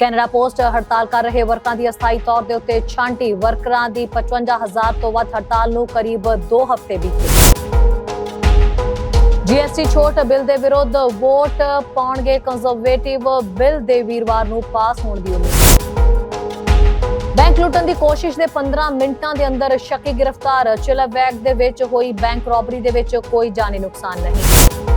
Canada post ਹੜਤਾਲ ਕਰ ਰਹੇ ਵਰਕਰਾਂ ਦੀ ਅਸਥਾਈ ਤੌਰ ਦੇ ਉੱਤੇ ਛਾਂਟੀ। ਵਰਕਰਾਂ ਦੀ 55000 ਤੋਂ ਵੱਧ ਹੜਤਾਲ ਨੂੰ ਕਰੀਬ 2 ਹਫ਼ਤੇ ਬੀਤੇ। ਜੀਐਸਟੀ ਛੋਟ ਬਿੱਲ ਦੇ ਵਿਰੁੱਧ ਵੋਟ ਪਾਉਣਗੇ ਕੰਜ਼ਰਵੇਟਿਵ ਬਿੱਲ ਦੇ ਵੀਰਵਾਰ ਨੂੰ ਪਾਸ ਹੋਣ ਦੀ ਉਮੀਦ। ਬੈਂਕ ਲੁੱਟਣ ਦੀ ਕੋਸ਼ਿਸ਼ ਦੇ 15 ਮਿੰਟਾਂ ਦੇ ਅੰਦਰ ਸ਼ੱਕੀ ਗ੍ਰਿਫਤਾਰ। ਚਿਲਾਬੈਗ ਦੇ ਵਿੱਚ ਹੋਈ ਬੈਂਕ ਰੋਬਰੀ ਦੇ ਵਿੱਚ ਕੋਈ ਜਾਨੀ ਨੁਕਸਾਨ ਨਹੀਂ।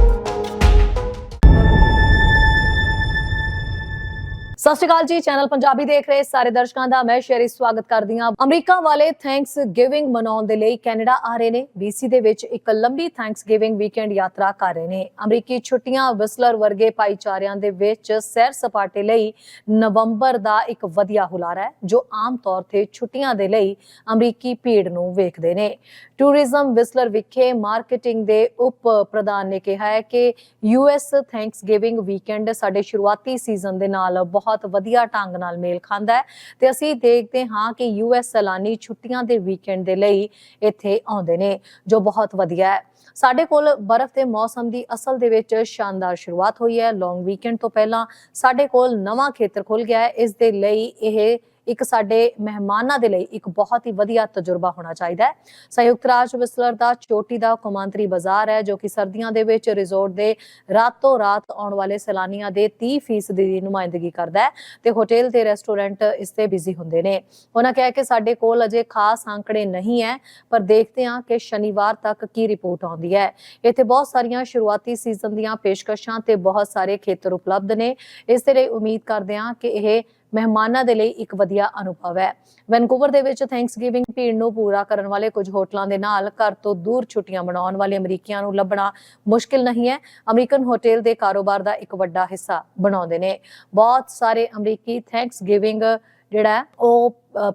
ਸਤਿ ਸ਼੍ਰੀ ਅਕਾਲ ਜੀ, ਚੈਨਲ ਪੰਜਾਬੀ ਦੇਖ ਰਹੇ ਸਾਰੇ ਦਰਸ਼ਕਾਂ ਦਾ, ਮੈਂ ਸ਼ੇਰੀ ਸਵਾਗਤ ਕਰਦੀ ਹਾਂ। ਅਮਰੀਕਾ ਵਾਲੇ ਥੈਂਕਸ ਗਿਵਿੰਗ ਮਨਾਉਣ ਦੇ ਲਈ ਕੈਨੇਡਾ ਆ ਰਹੇ ਨੇ। BC ਦੇ ਵਿੱਚ ਇੱਕ ਲੰਬੀ ਥੈਂਕਸ ਗਿਵਿੰਗ ਵੀਕਐਂਡ ਯਾਤਰਾ ਕਰ ਰਹੇ ਨੇ। ਅਮਰੀਕੀ ਛੁੱਟੀਆਂ ਵਿਸਲਰ ਵਰਗੇ ਭਾਈਚਾਰਿਆਂ ਦੇ ਵਿੱਚ ਸੈਰ ਸਪਾਟੇ ਲਈ ਨਵੰਬਰ ਦਾ ਇੱਕ ਵਧੀਆ ਹੁਲਾਰਾ ਹੈ, ਜੋ ਆਮ ਤੌਰ ਤੇ ਛੁੱਟੀਆਂ ਦੇ ਲਈ ਅਮਰੀਕੀ ਭੀੜ ਨੂੰ ਵੇਖਦੇ ਨੇ। ਟੂਰਿਜ਼ਮ ਵਿਸਲਰ ਵਿਖੇ ਮਾਰਕੀਟਿੰਗ ਦੇ ਉਪ ਪ੍ਰਧਾਨ ਨੇ ਕਿਹਾ ਹੈ ਕਿ ਯੂਐਸ ਥੈਂਕਸ ਗਿਵਿੰਗ ਵੀਕਐਂਡ ਸਾਡੇ ਸ਼ੁਰੂਆਤੀ ਸੀਜ਼ਨ ਦੇ ਨਾਲ ਬਹੁਤ ਵਧੀਆ ਢੰਗ ਨਾਲ ਮੇਲ ਖਾਂਦਾ ਹੈ ਤੇ ਅਸੀਂ ਦੇਖਦੇ ਹਾਂ ਕਿ ਯੂਐਸ ਸੈਲਾਨੀ ਛੁੱਟੀਆਂ ਦੇ ਵੀਕਐਂਡ ਦੇ ਲਈ ਇੱਥੇ ਆਉਂਦੇ ਨੇ, ਜੋ ਬਹੁਤ ਵਧੀਆ ਹੈ। ਸਾਡੇ ਕੋਲ ਬਰਫ਼ ਦੇ ਮੌਸਮ ਦੀ ਅਸਲ ਦੇ ਵਿੱਚ ਸ਼ਾਨਦਾਰ ਸ਼ੁਰੂਆਤ ਹੋਈ ਹੈ। ਲੌਂਗ ਵੀਕਐਂਡ ਤੋਂ ਪਹਿਲਾਂ ਸਾਡੇ ਕੋਲ ਨਵਾਂ ਖੇਤਰ ਖੁੱਲ ਗਿਆ ਹੈ। ਇਸ ਦੇ ਲਈ ਇਹ ਇੱਕ ਸਾਡੇ ਮਹਿਮਾਨਾਂ ਦੇ ਲਈ ਇੱਕ ਬਹੁਤ ਹੀ ਵਧੀਆ ਤਜਰਬਾ ਹੋਣਾ ਚਾਹੀਦਾ ਹੈ। ਸੰਯੁਕਤ ਰਾਜ ਵਿਸਲਰ ਦਾ ਚੋਟੀ ਦਾ ਕੌਮਾਂਤਰੀ ਬਾਜ਼ਾਰ ਹੈ, ਜੋ ਕਿ ਸਰਦੀਆਂ ਦੇ ਵਿੱਚ ਰਿਜ਼ੋਰਟ ਦੇ ਰਾਤੋਂ ਰਾਤ ਆਉਣ ਵਾਲੇ ਸੈਲਾਨੀਆਂ ਦੇ 30% ਦੀ ਨੁਮਾਇੰਦਗੀ ਕਰਦਾ ਹੈ ਤੇ ਹੋਟਲ ਤੇ ਰੈਸਟੋਰੈਂਟ ਇਸ ਤੇ ਬਿਜ਼ੀ ਹੁੰਦੇ ਨੇ। ਉਹਨਾਂ ਕਿਹਾ ਕਿ ਸਾਡੇ ਕੋਲ ਅਜੇ ਖਾਸ ਆંકੜੇ ਨਹੀਂ ਹੈ, ਪਰ ਦੇਖਦੇ ਹਾਂ ਕਿ ਸ਼ਨੀਵਾਰ ਤੱਕ ਕੀ ਰਿਪੋਰਟ ਆਉਂਦੀ ਹੈ। ਇੱਥੇ ਬਹੁਤ ਸਾਰੀਆਂ ਸ਼ੁਰੂਆਤੀ ਸੀਜ਼ਨ ਦੀਆਂ ਪੇਸ਼ਕਸ਼ਾਂ ਤੇ ਬਹੁਤ ਸਾਰੇ ਖੇਤਰ ਉਪਲਬਧ ਨੇ। ਇਸ ਦੇ ਲਈ ਉਮੀਦ ਕਰਦੇ ਹਾਂ ਕਿ ਇਹ ਮਹਿਮਾਨਾਂ ਦੇ ਲਈ ਇੱਕ ਵਧੀਆ ਅਨੁਭਵ ਹੈ। ਵੈਨਕੂਵਰ ਦੇ ਵਿੱਚ ਥੈਂਕਸਗਿਵਿੰਗ ਭੀੜ ਨੂੰ ਪੂਰਾ ਕਰਨ ਵਾਲੇ ਕੁਝ ਹੋਟਲਾਂ ਦੇ ਨਾਲ ਘਰ ਤੋਂ ਦੂਰ ਛੁੱਟੀਆਂ ਮਨਾਉਣ ਵਾਲੇ ਅਮਰੀਕੀਆਂ ਨੂੰ ਲੱਭਣਾ ਮੁਸ਼ਕਿਲ ਨਹੀਂ ਹੈ। ਅਮਰੀਕਨ ਹੋਟਲ ਦੇ ਕਾਰੋਬਾਰ ਦਾ ਇੱਕ ਵੱਡਾ ਹਿੱਸਾ ਬਣਾਉਂਦੇ ਨੇ। ਬਹੁਤ ਸਾਰੇ ਅਮਰੀਕੀ ਥੈਂਕਸਗਿਵਿੰਗ ਜਿਹੜਾ ਉਹ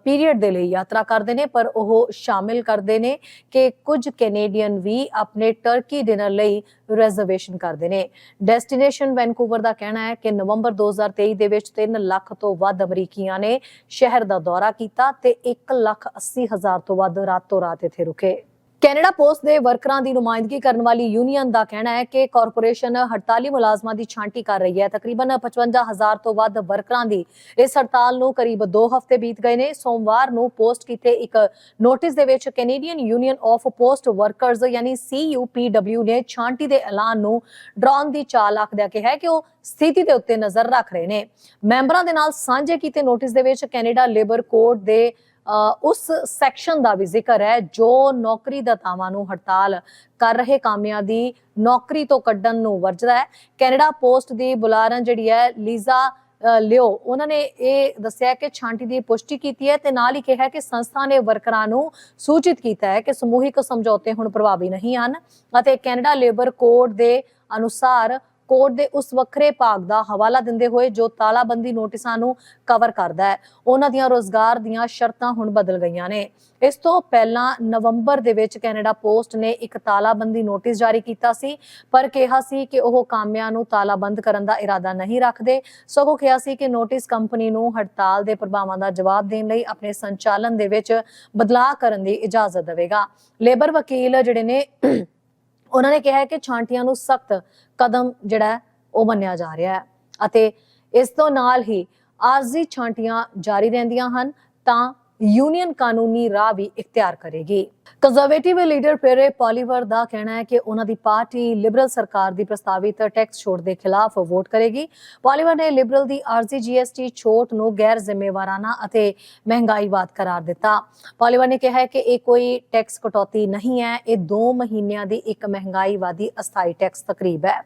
ਪੀਰੀਅਡ ਦੇ ਲਈ ਯਾਤਰਾ ਕਰਦੇ ਨੇ, ਪਰ ਉਹ ਸ਼ਾਮਿਲ ਕਰਦੇ ਨੇ ਕਿ ਕੁਝ ਕੈਨੇਡੀਅਨ ਵੀ ਆਪਣੇ ਟਰਕੀ ਡਿਨਰ ਲਈ ਰਿਜ਼ਰਵੇਸ਼ਨ ਕਰਦੇ ਨੇ। ਡੈਸਟੀਨੇਸ਼ਨ ਵੈਨਕੂਵਰ ਦਾ ਕਹਿਣਾ ਹੈ ਕਿ ਨਵੰਬਰ 2023 ਦੇ ਵਿੱਚ 3 ਲੱਖ ਤੋਂ ਵੱਧ ਅਮਰੀਕੀਆਂ ਨੇ ਸ਼ਹਿਰ ਦਾ ਦੌਰਾ ਕੀਤਾ ਤੇ 1 ਲੱਖ 80 ਹਜ਼ਾਰ ਤੋਂ ਵੱਧ ਰਾਤੋਂ ਰਾਤ ਇੱਥੇ ਰੁਕੇ। ਕੈਨੇਡਾ ਪੋਸਟ ਦੇ ਵਰਕਰਾਂ ਦੀ ਨੁਮਾਇੰਦਗੀ ਕਰਨ ਵਾਲੀ ਯੂਨੀਅਨ ਦਾ ਕਹਿਣਾ ਹੈ ਕਿ ਕਾਰਪੋਰੇਸ਼ਨ ਹੜਤਾਲੀ ਮੁਲਾਜ਼ਮਾਂ ਦੀ ਛਾਂਟੀ ਕਰ ਰਹੀ ਹੈ। ਤਕਰੀਬਨ 55000 ਤੋਂ ਵੱਧ ਵਰਕਰਾਂ ਦੀ ਇਸ ਹੜਤਾਲ ਨੂੰ ਕਰੀਬ 2 ਹਫ਼ਤੇ ਬੀਤ ਗਏ ਨੇ। ਸੋਮਵਾਰ ਨੂੰ ਪੋਸਟ ਕੀਤੇ ਇੱਕ ਨੋਟਿਸ ਦੇ ਵਿੱਚ Canadian union of post workers ਯਾਨੀ CUPW ਨੇ ਛਾਂਟੀ ਦੇ ਐਲਾਨ ਨੂੰ ਡਰਾਉਣ ਦੀ ਚਾਲ ਆਖਦਿਆਂ ਕਿਹਾ ਕਿ ਉਹ ਸਥਿਤੀ ਦੇ ਉੱਤੇ ਨਜ਼ਰ ਰੱਖ ਰਹੇ ਨੇ। ਮੈਂਬਰਾਂ ਦੇ ਨਾਲ ਸਾਂਝੇ ਕੀਤੇ ਨੋਟਿਸ ਦੇ ਵਿੱਚ ਕੈਨੇਡਾ ਲੇਬਰ ਕੋਡ ਦੇ ਉਸ ਸੈਕਸ਼ਨ ਦਾ ਵੀ ਜ਼ਿਕਰ ਹੈ ਜੋ ਨੌਕਰੀ ਦਾਤਾਵਾਂ ਨੂੰ ਹੜਤਾਲ ਕਰ ਰਹੇ ਕਾਮਿਆਂ ਦੀ ਨੌਕਰੀ ਤੋਂ ਕੱਢਣ ਨੂੰ ਵਰਜਦਾ ਹੈ। ਕੈਨੇਡਾ ਪੋਸਟ ਦੀ ਬੁਲਾਰਨ ਜਿਹੜੀ ਹੈ, ਲੀਜ਼ਾ ਲਿਓ, ਉਹਨਾਂ ਨੇ ਇਹ ਦੱਸਿਆ ਕਿ ਛਾਂਟੀ ਦੀ ਪੁਸ਼ਟੀ ਕੀਤੀ ਹੈ ਤੇ ਨਾਲ ਹੀ ਕਿਹਾ ਕਿ ਸੰਸਥਾ ਨੇ ਵਰਕਰਾਂ ਨੂੰ ਸੂਚਿਤ ਕੀਤਾ ਹੈ ਕਿ ਸਮੂਹਿਕ ਸਮਝੌਤੇ ਹੁਣ ਪ੍ਰਭਾਵੀ ਨਹੀਂ ਹਨ ਅਤੇ ਕੈਨੇਡਾ ਲੇਬਰ ਕੋਡ ਦੇ ਅਨੁਸਾਰ ਕੋਡ ਦੇ ਉਸ ਵੱਖਰੇ ਭਾਗ ਦਾ ਹਵਾਲਾ ਦਿੰਦੇ ਹੋਏ ਜੋ ਤਾਲਾਬੰਦੀ ਨੋਟਿਸਾਂ ਨੂੰ ਕਵਰ ਕਰਦਾ ਹੈ, ਉਹਨਾਂ ਦੀਆਂ ਰੋਜ਼ਗਾਰ ਦੀਆਂ ਸ਼ਰਤਾਂ ਹੁਣ ਬਦਲ ਗਈਆਂ ਨੇ। ਇਸ ਤੋਂ ਪਹਿਲਾਂ ਨਵੰਬਰ ਦੇ ਵਿੱਚ ਕੈਨੇਡਾ ਪੋਸਟ ਨੇ ਇੱਕ ਤਾਲਾਬੰਦੀ ਨੋਟਿਸ ਜਾਰੀ ਕੀਤਾ ਸੀ, ਪਰ ਕਿਹਾ ਸੀ ਕਿ ਉਹ ਕਾਮਿਆਂ ਨੂੰ ਤਾਲਾਬੰਦ ਕਰਨ ਦਾ ਇਰਾਦਾ ਨਹੀਂ ਰੱਖਦੇ। ਸਗੋਂ ਕਿਹਾ ਸੀ ਕਿ ਨੋਟਿਸ ਕੰਪਨੀ ਨੂੰ ਹੜਤਾਲ ਦੇ ਪ੍ਰਭਾਵਾਂ ਦਾ ਜਵਾਬ ਦੇਣ ਲਈ ਆਪਣੇ ਸੰਚਾਲਨ ਦੇ ਵਿੱਚ ਬਦਲਾਅ ਕਰਨ ਦੀ ਇਜਾਜ਼ਤ ਦੇਵੇਗਾ। ਲੇਬਰ ਵਕੀਲ ਜਿਹੜੇ ਨੇ ਉਹਨਾਂ ਨੇ ਕਿਹਾ ਹੈ ਕਿ ਛਾਂਟੀਆਂ ਨੂੰ ਸਖਤ ਕਦਮ ਜਿਹੜਾ ਹੈ, ਉਹ ਮੰਨਿਆ ਜਾ ਰਿਹਾ ਹੈ। ਅਤੇ ਇਸ ਤੋਂ ਨਾਲ ਹੀ ਆਰਜ਼ੀ ਛਾਂਟੀਆਂ ਜਾਰੀ ਰਹਿੰਦੀਆਂ ਹਨ, ਤਾਂ ਯੂਨੀਅਨ ਕਾਨੂੰਨੀ ਰਾਹ ਵੀ ਇਖਤਿਆਰ ਕਰੇਗੀ। ਕੰਜ਼ਰਵੇਟਿਵ ਲੀਡਰ ਪੇਰੇ ਪੋਲੀਵਰ ਦਾ ਕਹਿਣਾ ਹੈ ਕਿ ਉਹਨਾਂ ਦੀ ਪਾਰਟੀ ਲਿਬਰਲ ਸਰਕਾਰ ਦੀ ਪ੍ਰਸਤਾਵਿਤ ਟੈਕਸ ਛੋਟ ਦੇ ਖਿਲਾਫ ਵੋਟ ਕਰੇਗੀ। ਪੋਲੀਵਰ ਨੇ ਲਿਬਰਲ ਦੀ ਆਰਜ਼ੀ ਜੀਐਸਟੀ ਛੋਟ ਨੂੰ ਗੈਰ ਜ਼ਿੰਮੇਵਾਰਾਨਾ ਅਤੇ ਮਹਿੰਗਾਈਵਾਦ ਕਰਾਰ ਦਿੱਤਾ। ਪੋਲੀਵਰ ਨੇ ਕਿਹਾ ਕਿ ਇਹ ਕੋਈ ਟੈਕਸ ਕਟੌਤੀ ਨਹੀਂ ਹੈ, ਇਹ 2 ਮਹੀਨਿਆਂ ਦੀ ਇੱਕ ਮਹਿੰਗਾਈਵਾਦੀ ਅਸਥਾਈ ਟੈਕਸ ਤਕਰੀਬ ਹੈ।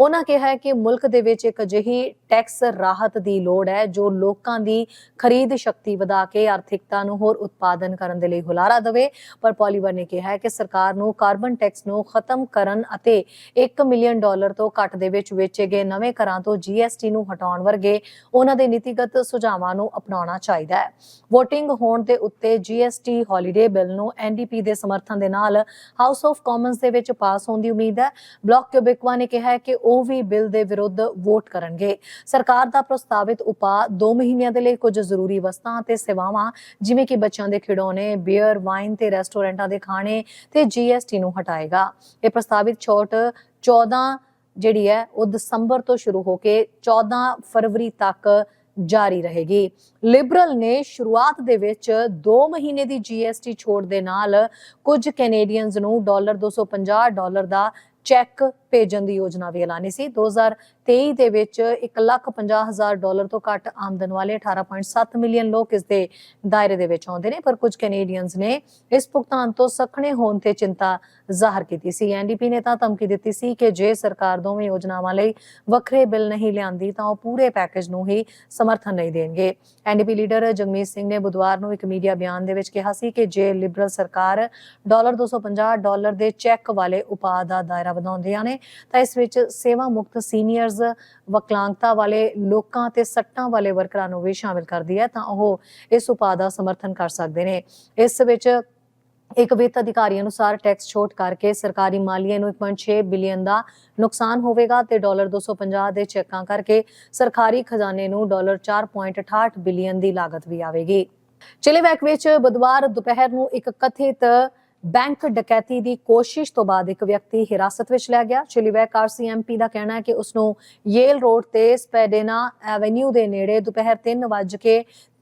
ਉਹਨਾਂ ਕਿਹਾ ਕਿ ਮੁਲਕ ਦੇ ਵਿੱਚ ਇੱਕ ਅਜਿਹੀ ਟੈਕਸ ਰਾਹਤ ਦੀ ਲੋੜ ਹੈ ਜੋ ਲੋਕਾਂ ਦੀ ਖਰੀਦ ਸ਼ਕਤੀ ਵਧਾ ਕੇ ਆਰਥਿਕ ਆਰਥਿਕਤਾ ਨੂੰ ਹੋਰ ਉਤਪਾਦਨ ਕਰਨ ਦੇ ਲਈ ਹੁਲਾਰਾ ਦੇਵੇ। ਪਰ ਪੋਲੀਵਰ ਨੇ ਕਿਹਾ ਹੈ ਕਿ ਸਰਕਾਰ ਨੂੰ ਕਾਰਬਨ ਟੈਕਸ ਨੂੰ ਖਤਮ ਕਰਨ ਅਤੇ 1 ਮਿਲੀਅਨ ਡਾਲਰ ਤੋਂ ਘੱਟ ਦੇ ਵਿੱਚ ਵੇਚੇ ਗਏ ਨਵੇਂ ਕਰਾਂ ਤੋਂ ਜੀਐਸਟੀ ਨੂੰ ਹਟਾਉਣ ਵਰਗੇ ਉਹਨਾਂ ਦੇ ਨੀਤੀਗਤ ਸੁਝਾਵਾਂ ਨੂੰ ਅਪਣਾਉਣਾ ਚਾਹੀਦਾ ਹੈ। VOTING ਹੋਣ ਦੇ ਉੱਤੇ ਜੀਐਸਟੀ ਹੌਲੀਡੇ ਬਿੱਲ ਨੂੰ ਐਨਡੀਪੀ ਦੇ ਸਮਰਥਨ ਦੇ ਨਾਲ ਹਾਊਸ ਆਫ ਕਾਮਨਸ ਦੇ ਵਿੱਚ ਪਾਸ ਹੋਣ ਦੀ ਉਮੀਦ ਹੈ। ਬਲਾਕ ਕਿਊਬਿਕਵਾ ਨੇ ਕਿਹਾ ਹੈ ਕਿ ਉਹ ਵੀ ਬਿੱਲ ਦੇ ਵਿਰੁੱਧ ਵੋਟ ਕਰਨਗੇ। ਸਰਕਾਰ ਦਾ ਪ੍ਰਸਤਾਵਿਤ ਉਪਾਅ 2 ਮਹੀਨਿਆਂ ਦੇ ਲਈ ਕੁਝ ਜ਼ਰੂਰੀ ਵਸਤਾਂ ਅਤੇ ਸੇਵਾਵਾਂ ਜਿਵੇਂ ਕਿ ਬੱਚਿਆਂ ਦੇ ਖਿਡੌਣੇ ਬੀਅਰ ਵਾਈਨ ਤੇ ਰੈਸਟੋਰੈਂਟਾਂ ਦੇ ਖਾਣੇ ਤੇ ਜੀਐਸਟੀ ਨੂੰ ਹਟਾਏਗਾ। ਇਹ ਪ੍ਰਸਤਾਵਿਤ ਛੋਟ 14 ਜਿਹੜੀ ਹੈ, ਉਹ ਦਸੰਬਰ ਤੋਂ ਸ਼ੁਰੂ ਹੋ ਕੇ 14 ਫਰਵਰੀ ਤੱਕ ਜਾਰੀ ਰਹੇਗੀ। ਲਿਬਰਲ ਨੇ ਸ਼ੁਰੂਆਤ ਦੇ ਵਿੱਚ 2 ਮਹੀਨੇ ਦੀ GST ਛੋਟ ਦੇ ਨਾਲ ਕੁਝ ਕੈਨੇਡੀਅਨਸ ਨੂੰ ਡਾਲਰ 250 ਡਾਲਰ ਦਾ ਚੈੱਕ ਭੇਜਣ ਦੀ ਯੋਜਨਾ ਵੀ ਐਲਾਨੀ ਸੀ। 2023 ਦੇ ਵਿੱਚ 1,50,000 ਡਾਲਰ ਤੋਂ ਘੱਟ ਆਮਦਨ ਵਾਲੇ 18.7 ਮਿਲੀਅਨ ਲੋਕ ਇਸ ਦੇ ਦਾਇਰੇ ਦੇ ਵਿੱਚ ਆਉਂਦੇ ਨੇ ਪਰ ਕੁਝ ਕੈਨੇਡੀਅਨਸ ਨੇ ਇਸ ਭੁਗਤਾਨ ਤੋਂ ਸਖਣੇ ਹੋਣ ਤੇ ਚਿੰਤਾ ਜ਼ਾਹਰ ਕੀਤੀ ਸੀ। ਐਨਡੀਪੀ ਨੇ ਤਾਂ ਧਮਕੀ ਦਿੱਤੀ ਸੀ ਕਿ ਜੇ ਸਰਕਾਰ ਦੋਵੇਂ ਯੋਜਨਾਵਾਂ ਲਈ ਵੱਖਰੇ ਬਿੱਲ ਨਹੀਂ ਲਿਆਂਦੀ ਤਾਂ ਉਹ ਪੂਰੇ ਪੈਕੇਜ ਨੂੰ ਹੀ ਸਮਰਥਨ ਨਹੀਂ ਦੇਣਗੇ। ਐਨਡੀਪੀ ਲੀਡਰ ਜਗਮੀਤ ਸਿੰਘ ਨੇ ਬੁੱਧਵਾਰ ਨੂੰ ਇੱਕ ਮੀਡੀਆ ਬਿਆਨ ਦੇ ਵਿੱਚ ਕਿਹਾ ਸੀ ਕਿ ਜੇ ਲਿਬਰਲ ਸਰਕਾਰ ਡਾਲਰ 250 ਡਾਲਰ ਦੇ ਚੈੱਕ ਵਾਲੇ ਉਪਾਅ ਦਾ ਦਾਇਰਾ ਵਧਾਉਂਦੀਆਂ ਨੇ ਤਾਂ ਇਸ ਵਿੱਚ ਸੇਵਾ ਮੁਕਤ ਸੀਨੀਅਰਜ਼, ਵਿਕਲਾਂਗਤਾ ਵਾਲੇ ਲੋਕਾਂ ਤੇ ਸੱਟਾਂ ਵਾਲੇ ਵਰਕਰਾਂ ਨੂੰ ਵੀ ਸ਼ਾਮਿਲ ਕਰਦੀ ਹੈ ਤਾਂ ਉਹ ਇਸ ਉਪਾਅ ਦਾ ਸਮਰਥਨ ਕਰ ਸਕਦੇ ਨੇ। ਇਸ ਵਿੱਚ ਇੱਕ ਵਿੱਤ ਅਧਿਕਾਰੀ ਅਨੁਸਾਰ ਟੈਕਸ ਛੋਟ ਕਰਕੇ ਸਰਕਾਰੀ ਮਾਲੀਏ ਨੂੰ 1.6 ਬਿਲੀਅਨ ਦਾ ਨੁਕਸਾਨ ਹੋਵੇਗਾ ਤੇ ਡਾਲਰ 250 ਦੇ ਚੈੱਕਾਂ ਕਰਕੇ ਸਰਕਾਰੀ ਖਜ਼ਾਨੇ ਨੂੰ ਡਾਲਰ 4.68 ਬਿਲੀਅਨ ਦੀ ਲਾਗਤ ਵੀ ਆਵੇਗੀ। ਚਿਲੀਵੈਕ ਵਿੱਚ ਬੁੱਧਵਾਰ ਦੁਪਹਿਰ ਨੂੰ ਇੱਕ ਕਥਿਤ ਬੈਂਕ ਡਕੈਤੀ ਦੀ ਕੋਸ਼ਿਸ਼ ਤੋਂ ਬਾਅਦ ਇੱਕ ਵਿਅਕਤੀ ਹਿਰਾਸਤ ਵਿੱਚ ਲਿਆ ਗਿਆ। ਚਿਲੀਵੈਕ ਆਰਸੀਐਮਪੀ ਦਾ ਕਹਿਣਾ ਹੈ ਕਿ ਉਸ ਨੂੰ ਯੇਲ ਰੋਡ ਤੇ ਸਪੈਡੇਨਾ ਐਵੇਨਿਊ ਦੇ ਨੇੜੇ ਦੁਪਹਿਰ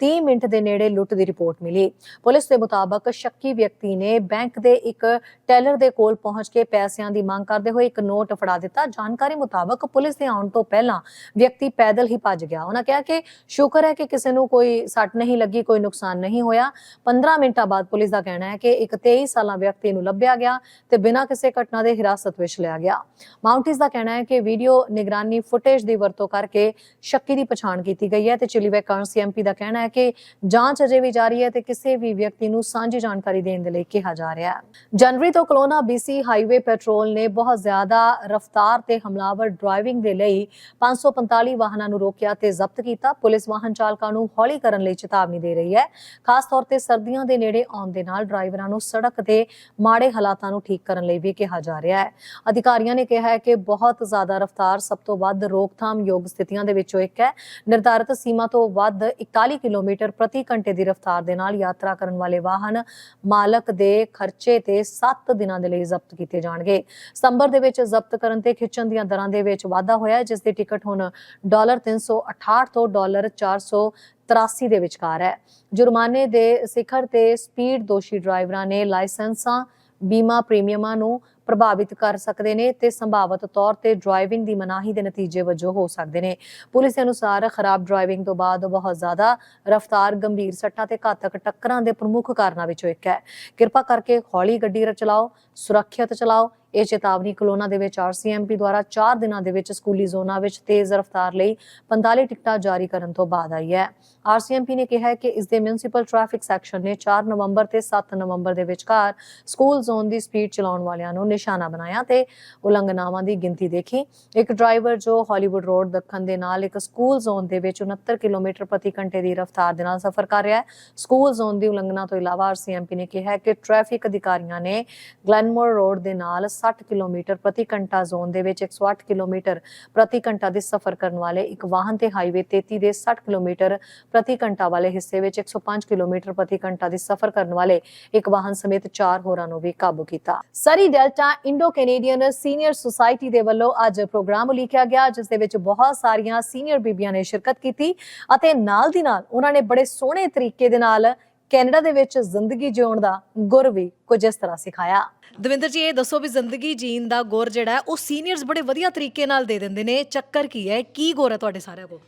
3:30 ਮਿੰਟ ਦੇ ਨੇੜੇ ਲੁੱਟ ਦੀ ਰਿਪੋਰਟ ਮਿਲੀ। ਪੁਲਿਸ ਦੇ ਮੁਤਾਬਕ ਸ਼ੱਕੀ ਵਿਅਕਤੀ ਨੇ ਬੈਂਕ ਦੇ ਇੱਕ ਟੈਲਰ ਦੇ ਕੋਲ ਪਹੁੰਚ ਕੇ ਪੈਸਿਆਂ ਦੀ ਮੰਗ ਕਰਦੇ ਹੋਏ ਇੱਕ ਨੋਟ ਫੜਾ ਦਿੱਤਾ। ਜਾਣਕਾਰੀ ਮੁਤਾਬਕ ਪੁਲਿਸ ਦੇ ਆਉਣ ਤੋਂ ਪਹਿਲਾਂ ਵਿਅਕਤੀ ਪੈਦਲ ਹੀ ਭੱਜ ਗਿਆ। ਉਹਨਾਂ ਕਿਹਾ ਕਿ ਸ਼ੁਕਰ ਹੈ ਕਿ ਕਿਸੇ ਨੂੰ ਕੋਈ ਸੱਟ ਨਹੀਂ ਲੱਗੀ, ਕੋਈ ਨੁਕਸਾਨ ਨਹੀਂ ਹੋਇਆ। 15 ਮਿੰਟਾਂ ਬਾਅਦ ਪੁਲਿਸ ਦਾ ਕਹਿਣਾ ਹੈ ਕਿ ਇੱਕ 23 ਸਾਲਾਂ ਵਿਅਕਤੀ ਨੂੰ ਲੱਭਿਆ ਗਿਆ ਤੇ ਬਿਨਾਂ ਕਿਸੇ ਘਟਨਾ ਦੇ ਹਿਰਾਸਤ ਵਿੱਚ ਲਿਆ ਗਿਆ। ਮਾਊਂਟਿਸ ਦਾ ਕਹਿਣਾ ਹੈ ਕਿ ਵੀਡੀਓ ਨਿਗਰਾਨੀ ਫੁਟੇਜ ਦੀ ਵਰਤੋਂ ਕਰਕੇ ਸ਼ੱਕੀ ਦੀ ਪਛਾਣ ਕੀਤੀ ਗਈ ਹੈ ਤੇ ਚਿਲੀਵੈਕ ਸੀਐਮਪੀ ਦਾ ਕਹਿਣਾ ਹੈ ਕਿ ਜਾਂਚ ਅਜੇ ਵੀ ਜਾਰੀ ਹੈ ਤੇ ਕਿਸੇ ਵੀ ਵਿਅਕਤੀ ਨੂੰ ਸਾਂਝੀ ਜਾਣਕਾਰੀ ਦੇਣ ਦੇ ਲਈ ਕਿਹਾ ਜਾ ਰਿਹਾ ਹੈ। ਜਨਵਰੀ ਤੋਂ ਕਲੋਨਾ BC ਹਾਈਵੇ ਪੈਟਰੋਲ ਨੇ ਬਹੁਤ ਜ਼ਿਆਦਾ ਰਫ਼ਤਾਰ ਤੇ ਹਮਲਾਵਰ ਡਰਾਈਵਿੰਗ ਦੇ ਲਈ 545 ਵਾਹਨਾਂ ਨੂੰ ਰੋਕਿਆ ਤੇ ਜ਼ਬਤ ਕੀਤਾ। ਪੁਲਿਸ ਵਾਹਨ ਚਾਲਕਾਂ ਨੂੰ ਹੌਲੀ ਕਰਨ ਲਈ ਚੇਤਾਵਨੀ ਦੇ ਰਹੀ ਹੈ। ਖਾਸ ਤੌਰ ਤੇ ਸਰਦੀਆਂ ਦੇ ਨੇੜੇ ਆਉਣ ਦੇ ਨਾਲ ਡਰਾਈਵਰਾਂ ਨੂੰ ਸੜਕ ਦੇ ਮਾੜੇ ਹਾਲਾਤਾਂ ਨੂੰ ਠੀਕ ਕਰਨ ਲਈ ਵੀ ਕਿਹਾ ਜਾ ਰਿਹਾ ਹੈ। ਅਧਿਕਾਰੀਆਂ ਨੇ ਕਿਹਾ ਹੈ ਕਿ ਬਹੁਤ ਜ਼ਿਆਦਾ ਰਫ਼ਤਾਰ ਸਭ ਤੋਂ ਵੱਧ ਰੋਕਥਾਮ ਯੋਗ ਸਥਿਤੀਆਂ ਦੇ ਵਿੱਚੋਂ ਇੱਕ ਹੈ। ਨਿਰਧਾਰਿਤ ਸੀਮਾ ਤੋਂ ਵੱਧ 41 ਕਿਲੋਮੀਟਰ ਪ੍ਰਤੀ ਘੰਟੇ ਦੀ ਰਫ਼ਤਾਰ ਦੇ ਨਾਲ ਯਾਤਰਾ ਕਰਨ ਵਾਲੇ ਵਾਹਨ ਮਾਲਕ ਦੇ ਖਰਚੇ ਤੇ 7 ਦਿਨਾਂ ਦੇ ਲਈ ਜ਼ਬਤ ਕੀਤੇ ਜਾਣਗੇ। ਸਤੰਬਰ ਦੇ ਵਿੱਚ ਜ਼ਬਤ ਕਰਨ ਤੇ ਖਿੱਚਣ ਦੀਆਂ ਦਰਾਂ ਦੇ ਵਿੱਚ ਵਾਧਾ ਹੋਇਆ ਹੈ, ਜਿਸ ਦੀ ਟਿਕਟ ਹੁਣ ਡਾਲਰ 368 ਤੋਂ ਡਾਲਰ 483 ਦੇ ਵਿਚਕਾਰ ਹੈ। ਜੁਰਮਾਨੇ ਦੇ ਸਿਖਰ ਤੇ ਸਪੀਡ ਦੋਸ਼ੀ ਡਰਾਈਵਰਾਂ ਨੇ ਲਾਇਸੈਂਸਾਂ ਬੀਮਾ ਪ੍ਰੀਮੀਅਮਾਂ ਨੂੰ ਪ੍ਰਭਾਵਿਤ ਕਰ ਸਕਦੇ ਨੇ ਤੇ ਸੰਭਾਵਤ ਤੌਰ ਤੇ ਡਰਾਈਵਿੰਗ ਦੀ ਮਨਾਹੀ ਦੇ ਨਤੀਜੇ ਵਜੋਂ ਹੋ ਸਕਦੇ ਨੇ। ਪੁਲਿਸ ਦੇ ਅਨੁਸਾਰ ਖਰਾਬ ਡਰਾਈਵਿੰਗ ਤੋਂ ਬਾਅਦ ਬਹੁਤ ਜ਼ਿਆਦਾ ਰਫ਼ਤਾਰ, ਗੰਭੀਰ ਸੱਟਾਂ ਤੇ ਘਾਤਕ ਟੱਕਰਾਂ ਦੇ ਪ੍ਰਮੁੱਖ ਕਾਰਨਾਂ ਵਿੱਚੋਂ ਇੱਕ ਹੈ। ਕਿਰਪਾ ਕਰਕੇ ਹੌਲੀ ਗੱਡੀ ਚਲਾਓ, ਸੁਰੱਖਿਅਤ ਚਲਾਓ ਇਹ ਚੇਤਾਵਨੀ ਕਲੋਨਾ ਦੇ ਵਿੱਚ ਆਰਸੀਐਮਪੀ ਦੁਆਰਾ 4 ਦਿਨਾਂ ਦੇ ਵਿੱਚ ਸਕੂਲੀ ਜ਼ੋਨਾਂ ਵਿੱਚ ਤੇਜ਼ ਰਫ਼ਤਾਰ ਲਈ 45 ਟਿਕਟਾਂ ਜਾਰੀ ਕਰਨ ਤੋਂ ਬਾਅਦ ਆਈ ਹੈ। ਆਰਸੀਐਮਪੀ ਨੇ ਕਿਹਾ ਹੈ ਕਿ ਇਸ ਦੇ ਮਿਊਨਿਸਪਲ ਟ੍ਰੈਫਿਕ ਸੈਕਸ਼ਨ ਨੇ 4 ਨਵੰਬਰ ਤੇ 7 ਨਵੰਬਰ ਦੇ ਵਿਚਕਾਰ ਸਕੂਲ ਜ਼ੋਨ ਦੀ ਸਪੀਡ ਚਲਾਉਣ ਵਾਲਿਆਂ ਨੂੰ ਨਿਸ਼ਾਨਾ ਬਣਾਇਆ ਤੇ ਉਲੰਘਣਾਵਾਂ ਦੀ ਗਿਣਤੀ ਦੇਖੀ। ਇੱਕ ਡਰਾਈਵਰ ਜੋ ਹਾਲੀਵੁੱਡ ਰੋਡ ਦੱਖਣ ਦੇ ਨਾਲ ਇੱਕ ਸਕੂਲ ਜ਼ੋਨ ਦੇ ਵਿੱਚ 69 ਕਿਲੋਮੀਟਰ ਪ੍ਰਤੀ ਘੰਟੇ ਦੀ ਰਫ਼ਤਾਰ ਦੇ ਨਾਲ ਸਫ਼ਰ ਕਰ ਰਿਹਾ ਹੈ। ਸਕੂਲ ਜ਼ੋਨ ਦੀ ਉਲੰਘਣਾ ਤੋਂ ਇਲਾਵਾ ਆਰਸੀਐਮਪੀ ਨੇ ਕਿਹਾ ਕਿ ਟ੍ਰੈਫਿਕ ਅਧਿਕਾਰੀਆਂ ਨੇ ਗਲੈਨਮੋਰ ਰੋਡ ਦੇ ਨਾਲ 60 ਕਿਲੋਮੀਟਰ ਪ੍ਰਤੀ ਘੰਟਾ ਜ਼ੋਨ ਦੇ ਵਿੱਚ 108 ਕਿਲੋਮੀਟਰ ਪ੍ਰਤੀ ਘੰਟਾ ਦੇ ਸਫ਼ਰ ਕਰਨ ਵਾਲੇ ਇੱਕ ਵਾਹਨ ਤੇ ਹਾਈਵੇ 33 ਦੇ 60 ਕਿਲੋਮੀਟਰ ਪ੍ਰਤੀ ਘੰਟਾ ਵਾਲੇ ਹਿੱਸੇ ਵਿੱਚ 105 ਕਿਲੋਮੀਟਰ ਪ੍ਰਤੀ ਘੰਟਾ ਦੇ ਸਫ਼ਰ ਕਰਨ ਵਾਲੇ ਇੱਕ ਵਾਹਨ ਸਮੇਤ ਚਾਰ ਹੋਰਾਂ ਨੂੰ ਵੀ ਕਾਬੂ ਕੀਤਾ। Surrey Delta Indo Canadian senior society ਦੇ ਵੱਲੋਂ ਅੱਜ ਪ੍ਰੋਗਰਾਮ ਉਲੀਕਿਆ ਗਿਆ, ਜਿਸ ਦੇ ਵਿੱਚ ਬਹੁਤ ਸਾਰੀਆਂ ਸੀਨੀਅਰ ਬੀਬੀਆਂ ਨੇ ਸ਼ਿਰਕਤ ਕੀਤੀ ਅਤੇ ਨਾਲ ਦੀ ਨਾਲ ਉਹਨਾਂ ਨੇ ਬੜੇ ਸੋਹਣੇ ਤਰੀਕੇ ਦੇ ਨਾਲ ਕੈਨੇਡਾ ਦੇ ਵਿੱਚ ਜ਼ਿੰਦਗੀ ਜਿਉਣ ਦਾ ਗੁਰ ਵੀ ਕੁਝ ਇਸ ਤਰ੍ਹਾਂ ਸਿਖਾਇਆ। ਦਵਿੰਦਰ ਜੀ ਇਹ ਦੱਸੋ ਵੀ ਜ਼ਿੰਦਗੀ ਜੀਣ ਦਾ ਗੁਰ ਜਿਹੜਾ ਹੈ ਉਹ ਸੀਨੀਅਰਸ ਬੜੇ ਵਧੀਆ ਤਰੀਕੇ ਨਾਲ ਦੇ ਦਿੰਦੇ ਨੇ। ਚੱਕਰ ਕੀ ਹੈ? ਕੀ ਗੁਰ ਹੈ ਤੁਹਾਡੇ ਸਾਰਿਆਂ ਕੋਲ?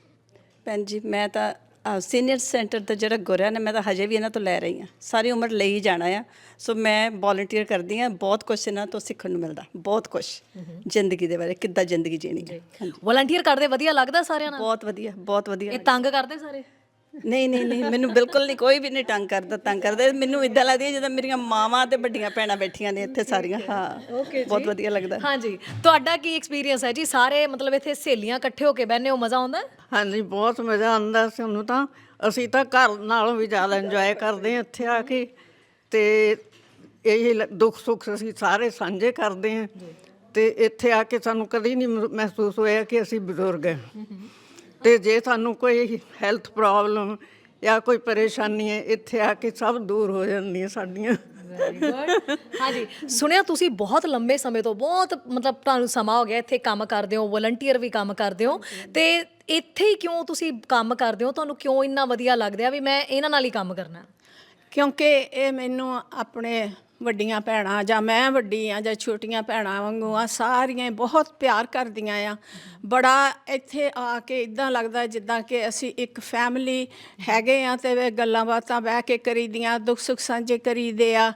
ਭੈਣ ਜੀ ਮੈਂ ਤਾਂ ਸੀਨੀਅਰ ਸੈਂਟਰ ਦਾ ਜਿਹੜਾ ਗੁਰਿਆ ਨੇ ਮੈਂ ਤਾਂ ਹਜੇ ਵੀ ਇਹਨਾਂ ਤੋਂ ਲੈ ਰਹੀ ਹਾਂ। ਸਾਰੀ ਉਮਰ ਲਈ ਹੀ ਜਾਣਾ ਆ। ਸੋ ਮੈਂ ਵੋਲੰਟੀਅਰ ਕਰਦੀ ਹਾਂ। ਬਹੁਤ ਕੁਝ ਇਹਨਾਂ ਤੋਂ ਸਿੱਖਣ ਨੂੰ ਮਿਲਦਾ। ਬਹੁਤ ਕੁਝ ਜ਼ਿੰਦਗੀ ਦੇ ਬਾਰੇ ਕਿੱਦਾਂ ਜ਼ਿੰਦਗੀ ਜੀਣੀ ਹੈ। ਵਲੰਟੀਅਰ ਕਰਦੇ ਵਧੀਆ ਲੱਗਦਾ ਸਾਰਿਆਂ ਨਾਲ? ਬਹੁਤ ਵਧੀਆ ਬਹੁਤ ਵਧੀਆ ਇਹ ਤੰਗ ਕਰਦੇ ਸਾਰੇ? ਨਹੀਂ ਨਹੀਂ ਨਹੀਂ ਮੈਨੂੰ ਬਿਲਕੁਲ ਨਹੀਂ ਕੋਈ ਵੀ ਨਹੀਂ ਤੰਗ ਕਰਦਾ ਤੰਗ ਕਰਦਾ। ਮੈਨੂੰ ਇਦਾਂ ਲੱਗਦੀ ਹੈ ਜਿੱਦਾਂ ਮੇਰੀਆਂ ਮਾਵਾਂ ਤੇ ਵੱਡੀਆਂ ਭੈਣਾਂ ਬੈਠੀਆਂ ਨੇ ਇੱਥੇ ਸਾਰੀਆਂ। ਹਾਂ ਬਹੁਤ ਵਧੀਆ ਲੱਗਦਾ। ਹਾਂਜੀ ਤੁਹਾਡਾ ਕੀ ਐਕਸਪੀਰੀਅੰਸ ਹੈ ਜੀ? ਸਾਰੇ ਮਤਲਬ ਇੱਥੇ ਸਹੇਲੀਆਂ ਇਕੱਠੇ ਹੋ ਕੇ ਬੈਠਨੇ ਹੋ ਮਜ਼ਾ ਆਉਂਦਾ? ਹੈ? ਹਾਂਜੀ ਬਹੁਤ ਮਜ਼ਾ ਆਉਂਦਾ ਸਾਨੂੰ ਤਾਂ ਅਸੀਂ ਤਾਂ ਘਰ ਨਾਲੋਂ ਵੀ ਜ਼ਿਆਦਾ ਇੰਜੋਏ ਕਰਦੇ ਹਾਂ ਇੱਥੇ ਆ ਕੇ। ਤੇ ਇਹ ਲ- ਦੁੱਖ ਸੁੱਖ ਅਸੀਂ ਸਾਰੇ ਸਾਂਝੇ ਕਰਦੇ ਹਾਂ। ਤੇ ਇੱਥੇ ਆ ਕੇ ਸਾਨੂੰ ਕਦੀ ਨਹੀਂ ਮਹਿ- ਮਹਿਸੂਸ ਹੋਇਆ ਕਿ ਅਸੀਂ ਬਜ਼ੁਰਗ ਹਾਂ। ਤੇ ਜੇ ਸਾਨੂੰ ਕੋਈ ਹੈਲਥ ਪ੍ਰੋਬਲਮ ਜਾਂ ਕੋਈ ਪਰੇਸ਼ਾਨੀ ਹੈ ਇੱਥੇ ਆ ਕੇ ਸਭ ਦੂਰ ਹੋ ਜਾਂਦੀਆਂ ਸਾਡੀਆਂ। ਹਾਂਜੀ ਸੁਣਿਆ ਤੁਸੀਂ ਬਹੁਤ ਲੰਬੇ ਸਮੇਂ ਤੋਂ ਬਹੁਤ ਮਤਲਬ ਤੁਹਾਨੂੰ ਸਮਾਂ ਹੋ ਗਿਆ ਇੱਥੇ ਕੰਮ ਕਰਦੇ ਹੋ ਵਲੰਟੀਅਰ ਵੀ ਕੰਮ ਕਰਦੇ ਹੋ। ਤੇ ਇੱਥੇ ਹੀ ਕਿਉਂ ਤੁਸੀਂ ਕੰਮ ਕਰਦੇ ਹੋ? ਤੁਹਾਨੂੰ ਕਿਉਂ ਇੰਨਾ ਵਧੀਆ ਲੱਗਦਾ ਵੀ ਮੈਂ ਇਹਨਾਂ ਨਾਲ ਹੀ ਕੰਮ ਕਰਨਾ? ਕਿਉਂਕਿ ਇਹ ਮੈਨੂੰ ਆਪਣੇ ਵੱਡੀਆਂ ਭੈਣਾਂ ਜਾਂ ਮੈਂ ਵੱਡੀ ਆ ਜਾਂ ਛੋਟੀਆਂ ਭੈਣਾਂ ਵਾਂਗੂ ਆ, ਸਾਰੀਆਂ ਹੀ ਬਹੁਤ ਪਿਆਰ ਕਰਦੀਆਂ ਆ। ਬੜਾ ਇੱਥੇ ਆ ਕੇ ਇਦਾਂ ਲੱਗਦਾ ਜਿੱਦਾਂ ਕਿ ਅਸੀਂ ਇੱਕ ਫੈਮਿਲੀ ਹੈਗੇ ਆ ਤੇ ਗੱਲਾਂ ਬਾਤਾਂ ਬਹਿ ਕੇ ਕਰੀਦੀਆਂ, ਦੁੱਖ ਸੁੱਖ ਸਾਂਝੇ ਕਰੀਦੇ ਆ।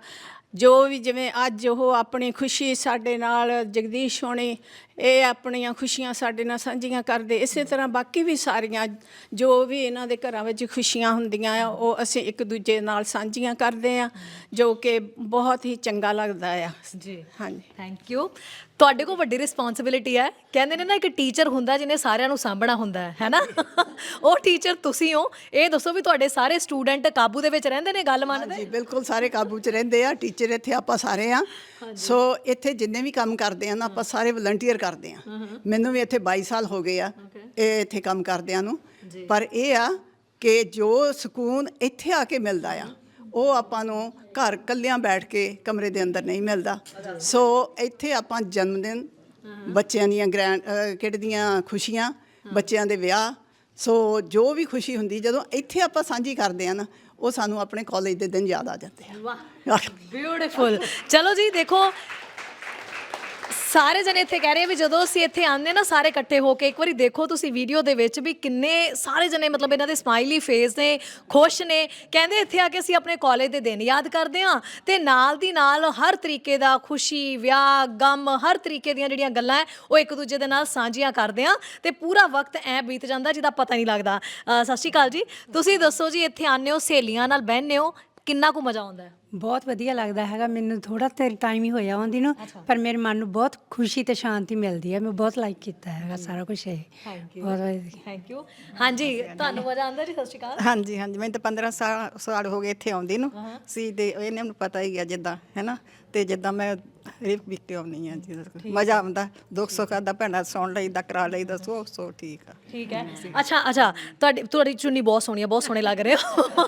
ਜੋ ਵੀ ਜਿਵੇਂ ਅੱਜ ਉਹ ਆਪਣੀ ਖੁਸ਼ੀ ਸਾਡੇ ਨਾਲ ਜਗਦੀਸ਼ ਹੋਣੀ ਇਹ ਆਪਣੀਆਂ ਖੁਸ਼ੀਆਂ ਸਾਡੇ ਨਾਲ ਸਾਂਝੀਆਂ ਕਰਦੇ। ਇਸੇ ਤਰ੍ਹਾਂ ਬਾਕੀ ਵੀ ਸਾਰੀਆਂ ਜੋ ਵੀ ਇਹਨਾਂ ਦੇ ਘਰਾਂ ਵਿੱਚ ਖੁਸ਼ੀਆਂ ਹੁੰਦੀਆਂ ਆ ਉਹ ਅਸੀਂ ਇੱਕ ਦੂਜੇ ਨਾਲ ਸਾਂਝੀਆਂ ਕਰਦੇ ਆ ਜੋ ਕਿ ਬਹੁਤ ਹੀ ਚੰਗਾ ਲੱਗਦਾ ਆ। ਜੀ। ਹਾਂਜੀ। ਥੈਂਕ ਯੂ ਤੁਹਾਡੇ ਕੋਲ ਵੱਡੀ ਰਿਸਪੌਂਸਿਬਿਲਿਟੀ ਹੈ। ਕਹਿੰਦੇ ਨੇ ਨਾ ਇੱਕ ਟੀਚਰ ਹੁੰਦਾ ਜਿਹਨੇ ਸਾਰਿਆਂ ਨੂੰ ਸਾਂਭਣਾ ਹੁੰਦਾ ਹੈ ਹੈਨਾ? ਉਹ ਟੀਚਰ ਤੁਸੀਂ ਹੋ। ਇਹ ਦੱਸੋ ਵੀ ਤੁਹਾਡੇ ਸਾਰੇ ਸਟੂਡੈਂਟ ਕਾਬੂ ਦੇ ਵਿੱਚ ਰਹਿੰਦੇ ਨੇ ਗੱਲ ਮੰਨਦੇ? ਜੀ ਬਿਲਕੁਲ ਸਾਰੇ ਕਾਬੂ 'ਚ ਰਹਿੰਦੇ ਆ। ਟੀਚਰ ਇੱਥੇ ਆਪਾਂ ਸਾਰੇ ਆ। ਸੋ ਇੱਥੇ ਜਿੰਨੇ ਵੀ ਕੰਮ ਕਰਦੇ ਆ ਨਾ ਆਪਾਂ ਸਾਰੇ ਵਲੰਟੀਅਰ ਕਰਦੇ ਆ ਮੈਨੂੰ ਵੀ ਇੱਥੇ 22 ਸਾਲ ਹੋ ਗਏ ਆ ਇਹ ਇੱਥੇ ਕੰਮ ਕਰਦਿਆਂ ਨੂੰ। ਪਰ ਇਹ ਆ ਕਿ ਜੋ ਸਕੂਨ ਇੱਥੇ ਆ ਕੇ ਮਿਲਦਾ ਆ ਉਹ ਆਪਾਂ ਨੂੰ ਘਰ ਕੱਲਿਆਂ ਬੈਠ ਕੇ ਕਮਰੇ ਦੇ ਅੰਦਰ ਨਹੀਂ ਮਿਲਦਾ। ਸੋ ਇੱਥੇ ਆਪਾਂ ਜਨਮ ਦਿਨ ਬੱਚਿਆਂ ਦੀਆਂ ਗ੍ਰੈਂਡ ਕਿਹੜੇ ਦੀਆਂ ਖੁਸ਼ੀਆਂ ਬੱਚਿਆਂ ਦੇ ਵਿਆਹ। ਸੋ ਜੋ ਵੀ ਖੁਸ਼ੀ ਹੁੰਦੀ ਜਦੋਂ ਇੱਥੇ ਆਪਾਂ ਸਾਂਝੀ ਕਰਦੇ ਆ ਨਾ ਉਹ ਸਾਨੂੰ ਆਪਣੇ ਕਾਲਜ ਦੇ ਦਿਨ ਯਾਦ ਆ ਜਾਂਦੇ ਆ। ਵਾਹ ਬਿਊਟੀਫੁਲ ਚਲੋ ਜੀ ਦੇਖੋ ਸਾਰੇ ਜਣੇ ਇੱਥੇ ਕਹਿ ਰਹੇ ਵੀ ਜਦੋਂ ਅਸੀਂ ਇੱਥੇ ਆਉਂਦੇ ਨਾ ਸਾਰੇ ਇਕੱਠੇ ਹੋ ਕੇ ਇੱਕ ਵਾਰੀ ਦੇਖੋ ਤੁਸੀਂ ਵੀਡੀਓ ਦੇ ਵਿੱਚ ਵੀ ਕਿੰਨੇ ਸਾਰੇ ਜਣੇ ਮਤਲਬ ਇਹਨਾਂ ਦੇ ਸਮਾਈਲੀ ਫੇਸ ਨੇ ਖੁਸ਼ ਨੇ। ਕਹਿੰਦੇ ਇੱਥੇ ਆ ਕੇ ਅਸੀਂ ਆਪਣੇ ਕਾਲਜ ਦੇ ਦਿਨ ਯਾਦ ਕਰਦੇ ਹਾਂ ਤੇ ਨਾਲ ਦੀ ਨਾਲ ਹਰ ਤਰੀਕੇ ਦਾ ਖੁਸ਼ੀ ਵਿਆਹ ਗਮ ਹਰ ਤਰੀਕੇ ਦੀਆਂ ਜਿਹੜੀਆਂ ਗੱਲਾਂ ਹੈ ਉਹ ਇੱਕ ਦੂਜੇ ਦੇ ਨਾਲ ਸਾਂਝੀਆਂ ਕਰਦੇ ਹਾਂ ਤੇ ਪੂਰਾ ਵਕਤ ਐ ਬੀਤ ਜਾਂਦਾ ਜਿਹਦਾ ਪਤਾ ਨਹੀਂ ਲੱਗਦਾ। ਅ, ਸਤਿ ਸ਼੍ਰੀ ਅਕਾਲ ਜੀ। ਤੁਸੀਂ ਦੱਸੋ ਜੀ ਇੱਥੇ ਆਉਂਦੇ ਹੋ ਸਹੇਲੀਆਂ ਨਾਲ ਬਹਿੰਦੇ ਹੋ ਕਿੰਨਾ ਕੁ ਮਜ਼ਾ ਆਉਂਦਾ ਹੈ? ਬਹੁਤ ਵਧੀਆ ਲੱਗਦਾ ਹੈਗਾ। ਮੈਨੂੰ ਥੋੜਾ ਤੇ ਟਾਈਮ ਹੀ ਹੋਇਆ ਆਉਂਦੀ ਨੂੰ ਪਰ ਮੇਰੇ ਮਨ ਨੂੰ ਬਹੁਤ ਖੁਸ਼ੀ ਤੇ ਸ਼ਾਂਤੀ ਮਿਲਦੀ ਹੈ। ਮੈਂ ਬਹੁਤ ਲਾਈਕ ਕੀਤਾ ਹੈਗਾ ਸਾਰਾ ਕੁਝ ਇਹ। ਬਹੁਤ ਵਧੀਆ ਥੈਂਕ ਯੂ ਹਾਂਜੀ ਤੁਹਾਨੂੰ ਮਜ਼ਾ ਆਉਂਦਾ ਜੀ? ਸਤਿ ਸ਼੍ਰੀ ਅਕਾਲ। ਹਾਂਜੀ ਹਾਂਜੀ। ਮੈਨੂੰ ਤਾਂ 15 ਸਾਲ ਸਾਲ ਹੋ ਗਏ ਇੱਥੇ ਆਉਂਦੀ ਨੂੰ। ਸੀ ਤੇ ਇਹਨਾਂ ਨੂੰ ਪਤਾ ਹੀ ਆ ਜਿੱਦਾਂ ਹੈਨਾ? ਤੇ ਜਿੱਦਾਂ ਮੈਂ ਰੇਪ ਵੀ ਤੇ ਆਉਣੀ ਆ ਜੀ। ਮਜ਼ਾ ਆਉਂਦਾ। ਦੁੱਖ ਸੁੱਖ ਦਾ ਭੈਣਾਂ ਸੁਣ ਲਈਦਾ ਕਰਾ ਲਈਦਾ ਸੋ ਸੋ ਠੀਕ ਆ। ਠੀਕ ਹੈ। ਅੱਛਾ ਅੱਛਾ। ਤੁਹਾਡੀ ਤੁਹਾਡੀ ਚੁੰਨੀ ਬਹੁਤ ਸੋਹਣੀ ਹੈ ਬਹੁਤ ਸੋਹਣੇ ਲੱਗ ਰਹੇ ਹੋ।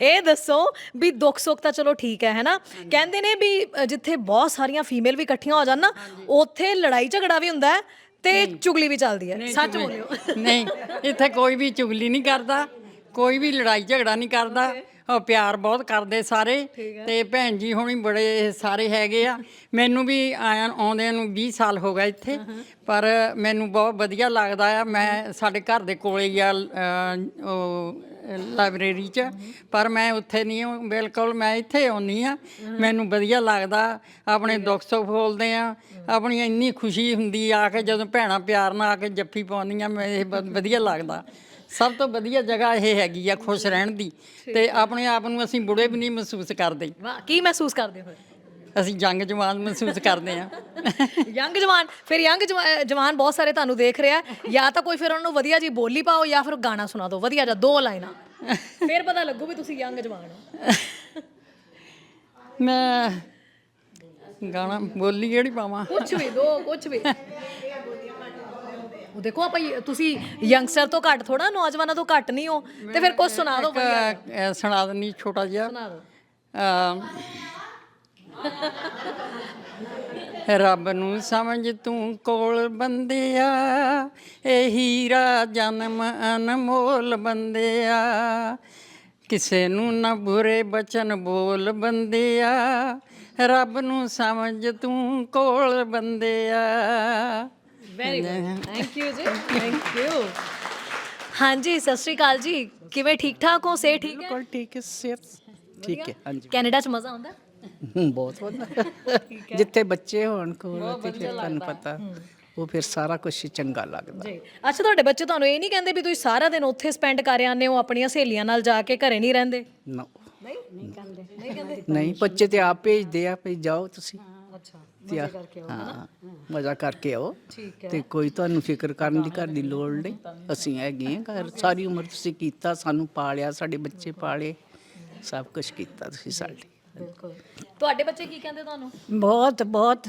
ਇਹ ਦੱਸੋ ਵੀ ਦੁੱਖ ਸੁੱਖ ਤਾਂ ਚਲੋ ਠੀਕ ਹੈ ਹੈਨਾ? ਕਹਿੰਦੇ ਨੇ ਵੀ ਅ, ਜਿੱਥੇ ਬਹੁਤ ਸਾਰੀਆਂ ਫੀਮੇਲ ਵੀ ਇਕੱਠੀਆਂ ਹੋ ਜਾਣ ਨਾ ਉੱਥੇ ਲੜਾਈ ਝਗੜਾ ਵੀ ਹੁੰਦਾ ਹੈ ਤੇ ਚੁਗਲੀ ਵੀ ਚੱਲਦੀ ਹੈ। ਸੱਚ ਬੋਲਿਓ। ਨਹੀਂ ਇੱਥੇ ਕੋਈ ਵੀ ਚੁਗਲੀ ਨਹੀਂ ਕਰਦਾ ਕੋਈ ਵੀ ਲੜਾਈ ਝਗੜਾ ਨਹੀਂ ਕਰਦਾ। ਉਹ ਪਿਆਰ ਬਹੁਤ ਕਰਦੇ ਸਾਰੇ ਤੇ ਭੈਣ ਜੀ ਹੁਣੀ ਬੜੇ ਸਾਰੇ ਹੈਗੇ ਆ। ਮੈਨੂੰ ਵੀ ਆਇਆ ਆਉਂਦਿਆਂ ਨੂੰ 20 ਸਾਲ ਹੋ ਗਏ ਇੱਥੇ ਪਰ ਮੈਨੂੰ ਬਹੁਤ ਵਧੀਆ ਲੱਗਦਾ ਆ। ਮੈਂ ਸਾਡੇ ਘਰ ਦੇ ਕੋਲੇ ਹੀ ਆ ਉਹ ਲਾਇਬ੍ਰੇਰੀ 'ਚ ਪਰ ਮੈਂ ਉੱਥੇ ਨਹੀਂ ਹਾਂ, ਬਿਲਕੁਲ ਮੈਂ ਇੱਥੇ ਆਉਣੀ ਆ। ਮੈਨੂੰ ਵਧੀਆ ਲੱਗਦਾ। ਆਪਣੇ ਦੁੱਖ ਸੁੱਖ ਬੋਲਦੇ ਆ। ਆਪਣੀ ਇੰਨੀ ਖੁਸ਼ੀ ਹੁੰਦੀ ਆ ਕੇ ਜਦੋਂ ਭੈਣਾਂ ਪਿਆਰ ਨਾਲ ਆ ਕੇ ਜੱਫੀ ਪਾਉਂਦੀਆਂ ਮੈਂ ਇਹ ਬਹੁਤ ਵਧੀਆ ਲੱਗਦਾ। ਸਭ ਤੋਂ ਵਧੀਆ ਜਗ੍ਹਾ ਇਹ ਹੈਗੀ ਆ ਖੁਸ਼ ਰਹਿਣ ਦੀ ਤੇ ਆਪਣੇ ਆਪ ਨੂੰ ਅਸੀਂ ਬੁੜੇ ਵੀ ਨਹੀਂ ਮਹਿਸੂਸ ਕਰਦੇ। ਵਾਹ ਕੀ ਮਹਿਸੂਸ ਕਰਦੇ ਹੋ? ਅਸੀਂ ਜੰਗ ਜਵਾਨ ਮਹਿਸੂਸ ਕਰਦੇ ਆ ਯੰਗ ਜਵਾਨ ਫਿਰ ਯੰਗ ਜਵਾਨ ਬਹੁਤ ਸਾਰੇ ਤੁਹਾਨੂੰ ਦੇਖ ਰਿਹਾ। ਜਾਂ ਤਾਂ ਕੋਈ ਫਿਰ ਉਹਨਾਂ ਨੂੰ ਵਧੀਆ ਜੀ ਬੋਲੀ ਪਾਓ ਜਾਂ ਫਿਰ ਗਾਣਾ ਸੁਣਾ ਦਿਓ। ਵਧੀਆ ਜਿਹਾ ਦੋ ਲਾਈਨਾਂ। ਫਿਰ ਪਤਾ ਲੱਗੂ ਵੀ ਤੁਸੀਂ ਯੰਗ ਜਵਾਨ ਹੋ। ਮੈਂ ਗਾਣਾ ਬੋਲੀ ਜਿਹੜੀ ਪਾਵਾਂ? ਕੁਝ ਵੀ ਦੋ ਕੁਝ ਵੀ। ਉਹ ਦੇਖੋ ਆਪਾਂ ਤੁਸੀਂ ਯੰਗਸਟਰ ਤੋਂ ਘੱਟ ਥੋੜਾ ਨੌਜਵਾਨਾਂ ਤੋਂ ਘੱਟ ਨਹੀਂ ਹੋ। ਤੇ ਫਿਰ ਕੁਝ ਸੁਣਾ ਦਿਓ ਵਧੀਆ ਇੱਕ, ਅਹ, ਸੁਣਾ ਦਿੰਨੀ ਛੋਟਾ ਜਿਹਾ। ਸੁਣਾ ਦਿਓ। ਅਹ ਰੱਬ ਨੂੰ ਸਮਝ ਤੂੰ ਕੋਲ ਬੰਦਿਆ ਇਹ ਹੀਰਾ ਜਨਮ ਅਨਮੋਲ ਬੰਦਿਆ। ਕਿਸੇ ਨੂੰ ਨਾ ਬੁਰੇ ਬਚਨ ਬੋਲ ਬੰਦਿਆ ਰੱਬ ਨੂੰ ਸਮਝ ਤੂੰ ਕੋਲ ਬੰਦਿਆ। ਵੈਰੀ ਗੁੱਡ ਥੈਂਕ ਯੂ ਜੀ ਥੈਂਕ ਯੂ ਹਾਂਜੀ ਸਤਿ ਸ਼੍ਰੀ ਅਕਾਲ ਜੀ। ਕਿਵੇਂ ਠੀਕ ਠਾਕ ਹੋ? ਸੇ ਠੀਕ ਹੈ? ਬਿਲਕੁਲ ਠੀਕ ਹੈ ਸਿਹਤ ਠੀਕ ਹੈ। ਹਾਂਜੀ ਕੈਨੇਡਾ ਚ ਮਜ਼ਾ ਆਉਂਦਾ? ਹੂੰ, ਬਹੁਤ ਵਧੀਆ। ਜਿੱਥੇ ਬੱਚੇ ਹੋਣ ਕੋਲ ਤੇ ਫਿਰ ਤੁਹਾਨੂੰ ਪਤਾ ਉਹ ਫਿਰ ਸਾਰਾ ਕੁਝ ਚੰਗਾ ਲੱਗਦਾ। ਜੀ। ਅੱਛਾ ਤੁਹਾਡੇ ਬੱਚੇ ਤੁਹਾਨੂੰ ਇਹ ਨਹੀਂ ਕਹਿੰਦੇ ਵੀ ਤੁਸੀਂ ਸਾਰਾ ਦਿਨ ਉੱਥੇ ਸਪੈਂਡ ਕਰ ਆਉਂਦੇ ਹੋ ਆਪਣੀਆਂ ਸਹੇਲੀਆਂ ਨਾਲ ਜਾ ਕੇ ਘਰੇ ਨਹੀਂ ਰਹਿੰਦੇ? ਨਾ। ਨਹੀਂ? ਨਹੀਂ ਕਹਿੰਦੇ। ਨਹੀਂ ਕਹਿੰਦੇ? ਨਹੀਂ ਬੱਚੇ ਤੇ ਆਪ ਭੇਜਦੇ ਆ ਭਈ ਜਾਓ ਤੁਸੀਂ ਅੱਛਾ। ਤੇ ਆ- ਹਾਂ ਮਜ਼ਾ ਕਰਕੇ ਆਓ। ਤੇ ਕੋਈ ਤੁਹਾਨੂੰ ਫਿਕਰ ਕਰਨ ਦੀ ਘਰ ਦੀ ਲੋੜ ਨਹੀਂ। ਅਸੀਂ ਹੈਗੇ ਆ ਘਰ। ਸਾਰੀ ਉਮਰ ਤੁਸੀਂ ਕੀਤਾ ਸਾਨੂੰ ਪਾਲਿਆ ਸਾਡੇ ਬੱਚੇ ਪਾਲੇ। ਸਭ ਕੁਝ ਕੀਤਾ ਤੁਸੀਂ ਸਾਡੇ। ਬਿਲਕੁਲ। ਤੁਹਾਡੇ ਬੱਚੇ ਕੀ ਕਹਿੰਦੇ ਤੁਹਾਨੂੰ? ਬਹੁਤ ਬਹੁਤ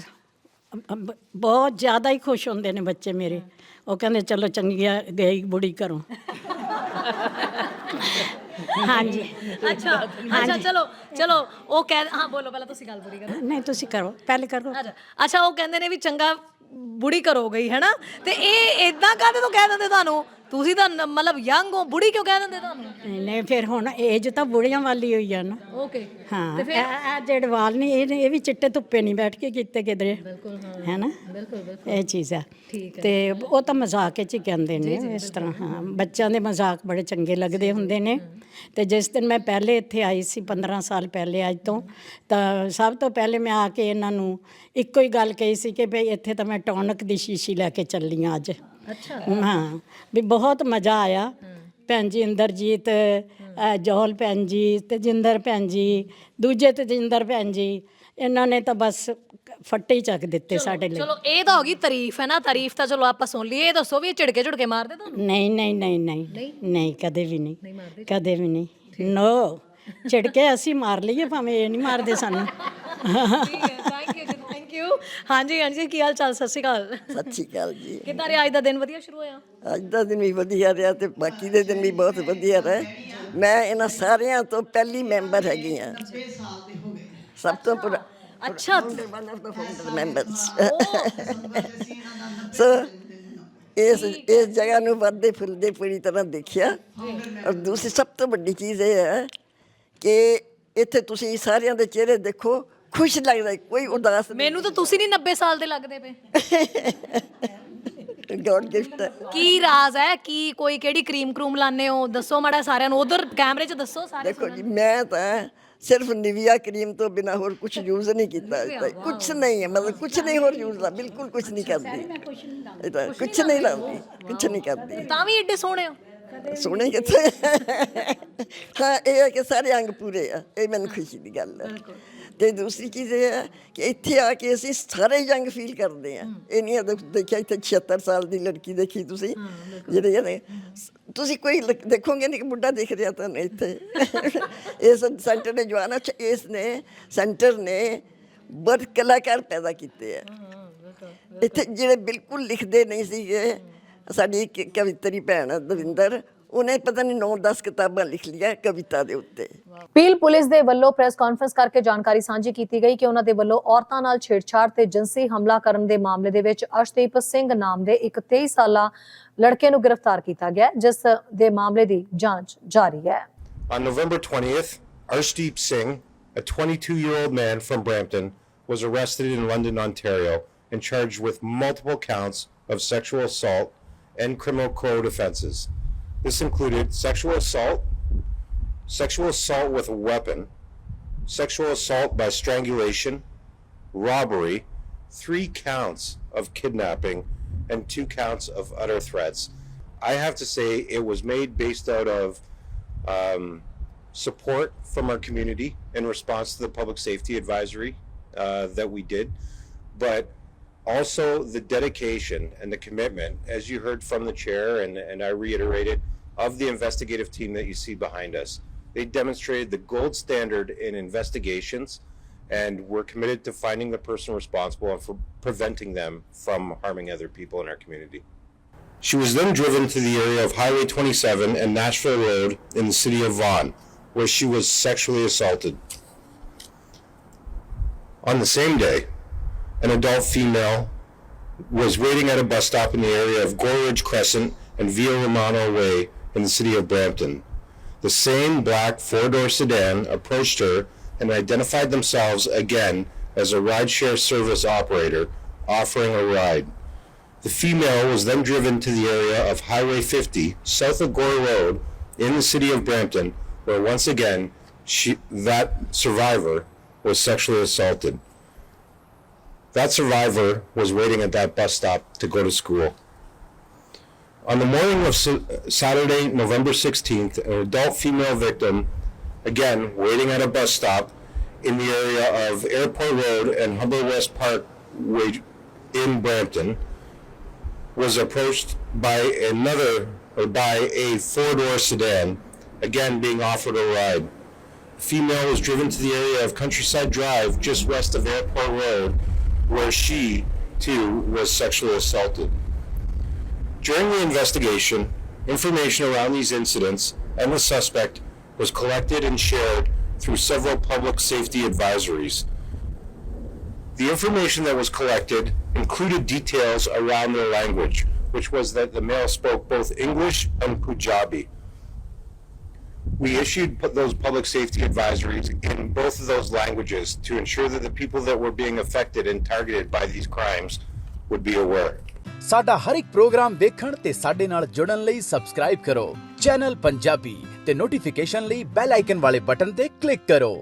ਬਹੁਤ ਜ਼ਿਆਦਾ ਹੀ ਖੁਸ਼ ਹੁੰਦੇ ਨੇ ਬੱਚੇ ਮੇਰੇ। ਉਹ ਕਹਿੰਦੇ ਚਲੋ ਚੰਗੀ ਆ ਗਈ ਬੁੜੀ ਘਰੋਂ। ਹਾਂਜੀ। ਅੱਛਾ ਅੱਛਾ ਚਲੋ ਚਲੋ ਉਹ ਕਹਿ ਹਾਂ ਬੋਲੋ ਪਹਿਲਾਂ ਤੁਸੀਂ ਗੱਲ ਪੂਰੀ ਕਰੋ। ਨਹੀਂ ਤੁਸੀਂ ਕਰੋ ਪਹਿਲੇ ਕਰੋ ਅੱਛਾ ਅੱਛਾ ਉਹ ਕਹਿੰਦੇ ਨੇ ਵੀ ਚੰਗਾ ਬੁੜੀ ਕਰੋ ਗਈ ਹੈ ਨਾ ਤੇ ਇਹ ਇਦਾਂ ਕਾਹਦੇ ਤੋਂ ਕਹਿ ਦਿੰਦੇ ਤੁਹਾਨੂੰ? ਤੁਸੀਂ ਤਾਂ ਨ- ਮਤਲਬ ਯੰਗ ਹੋ ਬੁੜੀ ਕਿਉਂ ਕਹਿ ਦਿੰਦੇ ਤੁਹਾਨੂੰ? ਨਹੀਂ ਫਿਰ ਹੁਣ ਏਜ ਤਾਂ ਬੁੜੀਆਂ ਵਾਲੀ ਹੋਈ ਆ ਨਾ। ਓਕੇ ਹਾਂ ਇਹ ਇਹ ਜਿਹੜੇ ਵਾਲ ਨਹੀਂ ਇਹ ਇਹ ਵੀ ਚਿੱਟੇ ਧੁੱਪੇ ਨਹੀਂ ਬੈਠ ਕੇ ਕੀਤੇ ਕਿਧਰੇ। ਬਿਲਕੁਲ ਹਾਂ। ਹੈ ਨਾ? ਬਿਲਕੁਲ ਬਿਲਕੁਲ। ਇਹ ਚੀਜ਼ ਆ। ਤੇ ਉਹ ਤਾਂ ਮਜ਼ਾਕ ਚ ਹੀ ਕਹਿੰਦੇ ਨੇ ਇਸ ਤਰ੍ਹਾਂ ਹਾਂ। ਬੱਚਿਆਂ ਦੇ ਮਜ਼ਾਕ ਬੜੇ ਚੰਗੇ ਲੱਗਦੇ ਹੁੰਦੇ ਨੇ। ਤੇ ਜਿਸ ਦਿਨ ਮੈਂ ਪਹਿਲੇ ਇੱਥੇ ਆਈ ਸੀ 15 ਸਾਲ ਪਹਿਲੇ ਅੱਜ ਤੋਂ ਤਾਂ ਸਭ ਤੋਂ ਪਹਿਲੇ ਮੈਂ ਆ ਕੇ ਇਹਨਾਂ ਨੂੰ ਇੱਕੋ ਹੀ ਗੱਲ ਕਹੀ ਸੀ ਕਿ ਭਈ ਇੱਥੇ ਤਾਂ ਮੈਂ ਟੌਨਕ ਦੀ ਸ਼ੀਸ਼ੀ ਲੈ ਕੇ ਚੱਲੀ ਹਾਂ ਅੱਜ। ਅੱਛਾ। ਹਾਂ ਵੀ ਬਹੁਤ ਮਜ਼ਾ ਆਇਆ। ਭੈਣ ਜੀ ਇੰਦਰਜੀਤ ਅ, ਜੋਹਲ ਭੈਣ ਜੀ ਤੇਜਿੰਦਰ ਭੈਣ ਜੀ ਦੂਜੇ ਤੇਜਿੰਦਰ ਭੈਣ ਜੀ ਇਹਨਾਂ ਨੇ ਤਾਂ ਬਸ ਫੱਟੇ ਹੀ ਚੱਕ ਦਿੱਤੇ ਸਾਡੇ ਲਈ। ਚਲੋ ਇਹ ਤਾਂ ਹੋ ਗਈ ਤਾਰੀਫ ਹੈ ਨਾ? ਤਾਰੀਫ ਤਾਂ ਚਲੋ ਆਪਾਂ ਸੁਣ ਲਈ ਇਹ ਦੱਸੋ ਵੀ ਇਹ ਝਿੜਕੇ ਝੁੜਕੇ ਮਾਰਦੇ ਤੁਹਾਨੂੰ? ਨਹੀਂ ਨਹੀਂ ਨਹੀਂ ਨਹੀਂ। ਨਹੀਂ? ਕਦੇ ਵੀ ਨਹੀਂ। ਕਦੇ ਵੀ ਨਹੀਂ। ਨੋ। ਝਿੜਕੇ ਅਸੀਂ ਮਾਰ ਲਈਏ ਭਾਵੇਂ ਇਹ ਨਹੀਂ ਮਾਰਦੇ ਸਾਨੂੰ। ਠੀਕ ਹੈ ਥੈਂਕ ਯੂ ਜੀ ਥੈਂਕ ਯੂ ਹਾਂਜੀ ਹਾਂਜੀ ਕੀ ਹਾਲ ਚਾਲ? ਸਤਿ ਸ਼੍ਰੀ ਅਕਾਲ। ਸਤਿ ਸ਼੍ਰੀ ਅਕਾਲ ਜੀ। ਕਿੱਦਾਂ ਰਿਹਾ? ਅੱਜ ਦਾ ਦਿਨ ਵਧੀਆ ਸ਼ੁਰੂ ਹੋਇਆ? ਅੱਜ ਦਾ ਦਿਨ ਵੀ ਵਧੀਆ ਰਿਹਾ ਤੇ ਬਾਕੀ ਦੇ ਦਿਨ ਵੀ ਬਹੁਤ ਵਧੀਆ ਰਹੇ। ਮੈਂ ਇਹਨਾਂ ਸਾਰਿਆਂ ਤੋਂ ਪਹਿਲੀ ਮੈਂਬਰ ਹੈਗੀ ਆ ਸਭ ਤੋਂ ਪੁਰਾ ਅੱਛਾ। ਵਨ ਆਫ ਦਾ ਫਾਊਂਡਰ ਮੈਂਬਰਸ ਸੋ ਇਸ ਇਸ ਜਗ੍ਹਾ ਨੂੰ ਵੱਧਦੇ ਫੁੱਲਦੇ ਪੂਰੀ ਤਰ੍ਹਾਂ ਦੇਖਿਆ। ਔਰ ਦੂਸਰੀ ਸਭ ਤੋਂ ਵੱਡੀ ਚੀਜ਼ ਇਹ ਹੈ ਕਿ ਇੱਥੇ ਤੁਸੀਂ ਸਾਰਿਆਂ ਦੇ ਚਿਹਰੇ ਦੇਖੋ। ਖੁਸ਼ ਲੱਗਦਾ ਕੋਈ ਉਦਾਸ ਮੈਨੂੰ ਤਾਂ ਤੁਸੀਂ ਨਹੀਂ 90 ਸਾਲ ਦੇ ਲੱਗਦੇ ਪਏ। ਗੋਡ ਗਿਫਟ ਹੈ। ਕੀ ਰਾਜ਼ ਹੈ? ਕੀ ਕੋਈ ਕਿਹੜੀ ਕਰੀਮ ਕਰੂਮ ਲਾਣੇ ਹੋ? ਦੱਸੋ ਮਾੜਾ ਸਾਰਿਆਂ ਨੂੰ। ਉਧਰ ਕੈਮਰੇ 'ਚ ਦੱਸੋ ਸਾਰੇ ਦੇਖੋ ਜੀ ਮੈਂ ਤਾਂ ਸਿਰਫ ਨਿਵੀਆ ਕਰੀਮ ਤੋਂ ਬਿਨਾ ਹੋਰ ਕੁਝ ਯੂਜ਼ ਨਹੀਂ ਕੀਤਾ। ਕੁਝ ਨਹੀਂ ਹੈ ਮਤਲਬ ਕੁਝ ਨਹੀਂ ਹੋਰ ਯੂਜ਼ ਦਾ ਬਿਲਕੁਲ ਕੁਝ ਨਹੀਂ ਕਰਦੀ। ਕੁਝ ਨਹੀਂ ਲਾਉਂਦੀ। ਕੁਝ ਨਹੀਂ ਕਰਦੀ। ਤਾਂ ਵੀ ਏਡੇ ਸੋਹਣੇ ਹੋ। ਸੋਹਣੇ ਕਿੱਥੇ? ਹਾਂ ਇਹ ਹੈ ਕਿ ਸਾਰੇ ਅੰਗ ਪੂਰੇ ਆ ਇਹ ਮੈਨੂੰ ਖੁਸ਼ੀ ਦੀ ਗੱਲ ਹੈ। ਤੇ ਦੂਸਰੀ ਚੀਜ਼ ਇਹ ਹੈ ਕਿ ਇੱਥੇ ਆ ਕੇ ਅਸੀਂ ਸਾਰੇ ਯੰਗ ਫੀਲ ਕਰਦੇ ਆ ਇਹ ਨਹੀਂ ਹੈ ਦੇਖ- ਦੇਖਿਆ ਇੱਥੇ 76 ਸਾਲ ਦੀ ਲੜਕੀ ਦੇਖੀ ਤੁਸੀਂ ਜਿਹੜੇ ਜਿਹੜੇ ਤੁਸੀਂ ਕੋਈ ਲ- ਦੇਖੋਗੇ ਨਹੀਂ ਕਿ ਬੁੱਢਾ ਦਿਖ ਰਿਹਾ ਤੁਹਾਨੂੰ ਇੱਥੇ ਇਸ ਸੈਂਟਰ ਨੇ ਜਵਾਨਾ ਚ ਇਸ ਨੇ ਸੈਂਟਰ ਨੇ ਬੜ ਕਲਾਕਾਰ ਪੈਦਾ ਕੀਤੇ ਆ ਇੱਥੇ ਜਿਹੜੇ ਬਿਲਕੁਲ ਲਿਖਦੇ ਨਹੀਂ ਸੀਗੇ ਸਾਡੀ ਇੱਕ ਕਵਿਤਰੀ ਭੈਣ ਆ ਦਵਿੰਦਰ ਉਹਨੇ ਪਤਾ ਨਹੀਂ 9-10 ਕਿਤਾਬਾਂ ਲਿਖ ਲਿਆ ਕਵਿਤਾ ਦੇ ਉੱਤੇ ਪੀਲ ਪੁਲਿਸ ਦੇ ਵੱਲੋਂ ਪ੍ਰੈਸ ਕਾਨਫਰੰਸ ਕਰਕੇ ਜਾਣਕਾਰੀ ਸਾਂਝੀ ਕੀਤੀ ਗਈ ਕਿ ਉਹਨਾਂ ਦੇ ਵੱਲੋਂ ਔਰਤਾਂ ਨਾਲ ਛੇੜਛਾੜ ਤੇ ਜਿਨਸੀ ਹਮਲਾ ਕਰਨ ਦੇ ਮਾਮਲੇ ਦੇ ਵਿੱਚ ਅਰਸ਼ਦੀਪ ਸਿੰਘ ਨਾਮ ਦੇ ਇੱਕ 23 ਸਾਲਾ ਲੜਕੇ ਨੂੰ ਗ੍ਰਿਫਤਾਰ ਕੀਤਾ ਗਿਆ ਜਿਸ ਦੇ ਮਾਮਲੇ ਦੀ ਜਾਂਚ ਜਾਰੀ ਹੈ On November 20th, Arshdeep Singh, a 22 year old man from Brampton, was arrested in London, Ontario, and charged with multiple counts of sexual assault and criminal code offenses. This included sexual assault, sexual assault with a weapon, sexual assault by strangulation, robbery, three counts of kidnapping, and two counts of utter threats. I have to say it was made based out of um, support from our community in response to the public safety advisory uh, that we did, but also the dedication and the commitment, as you heard from the chair, and, and I reiterated, of the investigative team that you see behind us. They demonstrated the gold standard in investigations, and we're committed to finding the person responsible and for preventing them from harming other people in our community. She was then driven to the area of Highway 27 and Nashville Road in the city of Vaughan, where she was sexually assaulted. On the same day, an adult female was waiting at a bus stop in the area of Gorridge Crescent and Via Romano Way in the city of Brampton. The same black four door sedan approached her and identified themselves again as a rideshare service operator offering a ride. The female was then driven to the area of Highway 50, south of Gore Road, in the city of Brampton, where once again she, that survivor was sexually assaulted. That survivor was waiting at that bus stop to go to school. On the morning of Sa- Saturday, November 16th, an adult female victim, again waiting at a bus stop in the area of Airport Road and Humber West Park in Brampton, was approached by another or by a four-door sedan, again being offered a ride. The female was driven to the area of Countryside Drive, just west of Airport Road, where she too was sexually assaulted. During the investigation, information around these incidents and the suspect was collected and shared through several public safety advisories. The information that was collected included details around their language, which was that the male spoke both English and Punjabi We issued pu- those public safety advisories in both of those languages to ensure that the people that were being affected and targeted by these crimes would be aware. ਸਾਡਾ ਹਰ ਇੱਕ programme ਵੇਖਣ ਤੇ ਸਾਡੇ ਨਾਲ ਜੁੜਨ ਲਈ subscribe ਕਰੋ channel Punjabi ਤੇ ਨੋਟੀਫਿਕੇਸ਼ਨ ਲਈ ਬੈਲ ਆਈਕਨ ਵਾਲੇ ਬਟਨ ਤੇ ਕਲਿੱਕ ਕਰੋ